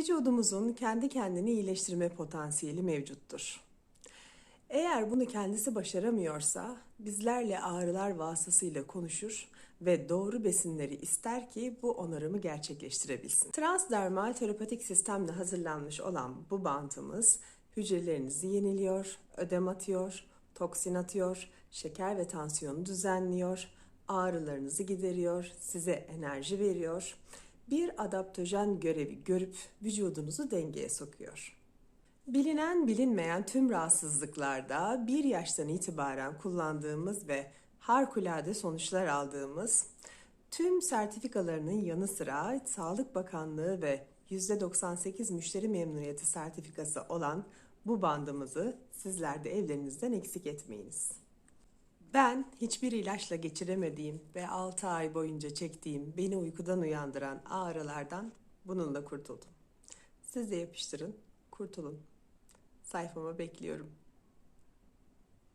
Vücudumuzun kendi kendini iyileştirme potansiyeli mevcuttur. Eğer bunu kendisi başaramıyorsa bizlerle ağrılar vasıtasıyla konuşur ve doğru besinleri ister ki bu onarımı gerçekleştirebilsin. Transdermal terapatik sistemle hazırlanmış olan bu bantımız hücrelerinizi yeniliyor, ödem atıyor, toksin atıyor, şeker ve tansiyonu düzenliyor, ağrılarınızı gideriyor, size enerji veriyor. Bir adaptojen görevi görüp vücudunuzu dengeye sokuyor. Bilinen bilinmeyen tüm rahatsızlıklarda bir yaştan itibaren kullandığımız ve harikulade sonuçlar aldığımız tüm sertifikalarının yanı sıra Sağlık Bakanlığı ve %98 müşteri memnuniyeti sertifikası olan bu bandımızı sizler de evlerinizden eksik etmeyiniz. Ben hiçbir ilaçla geçiremediğim ve 6 ay boyunca çektiğim beni uykudan uyandıran ağrılardan bununla kurtuldum. Siz de yapıştırın, kurtulun. Sayfama bekliyorum.